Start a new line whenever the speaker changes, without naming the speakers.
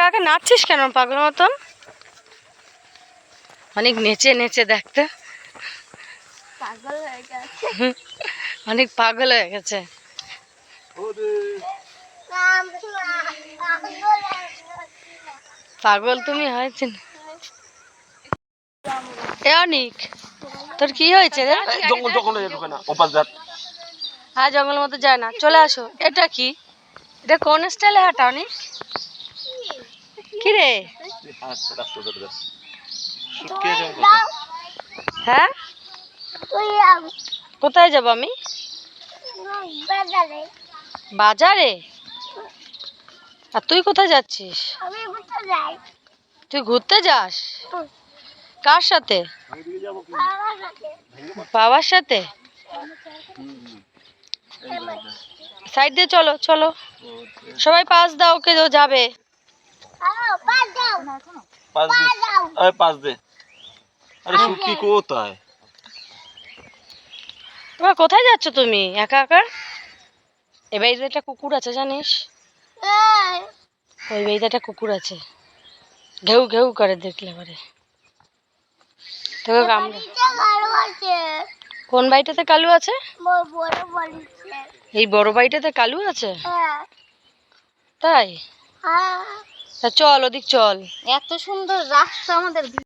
একা একা নাচছিস কেন পাগল মতন? অনেক নেচে নেচে দেখতে।
পাগল হয়ে গেছে।
অনেক পাগল হয়ে গেছে। পাগল তুমি হয়েছে এ অনিক তোর কি হয়েছে রে?
এই জঙ্গল জঙ্গলে ঢুকে না ওপাশ যাত
হ্যাঁ জঙ্গলের মধ্যে যায় না চলে আসো। এটা কি? এটা কোন স্টাইলে হাঁটা অনিক? কি রে হ্যাঁ? কোথায় যাব আমি?
বাজারে?
আর তুই কোথায় যাচ্ছিস? তুই ঘুরতে যাস? কার সাথে?
বাবার সাথে?
সাইড দিয়ে চলো চলো। সবাই পাস দাও, কে যাবে?
পাঁচ দে। পাঁচ দে। আরে কোথায়?
এবার কোথায় যাচ্ছ তুমি? একা একা? এ বাড়িতে একটা কুকুর আছে জানিস? ওই বাড়িতে একটা কুকুর আছে। ঘেউ ঘেউ করে দেখলে পরে। তোকে কামড়ে। কোন বাড়িটাতে কালু আছে?
বড় বড় বাড়িতে
এই বড় বাড়িটাতে কালু আছে?
হ্যাঁ।
তাই?
হ্যাঁ।
তা চল ওদিক চল।
এত সুন্দর রাস্তা আমাদের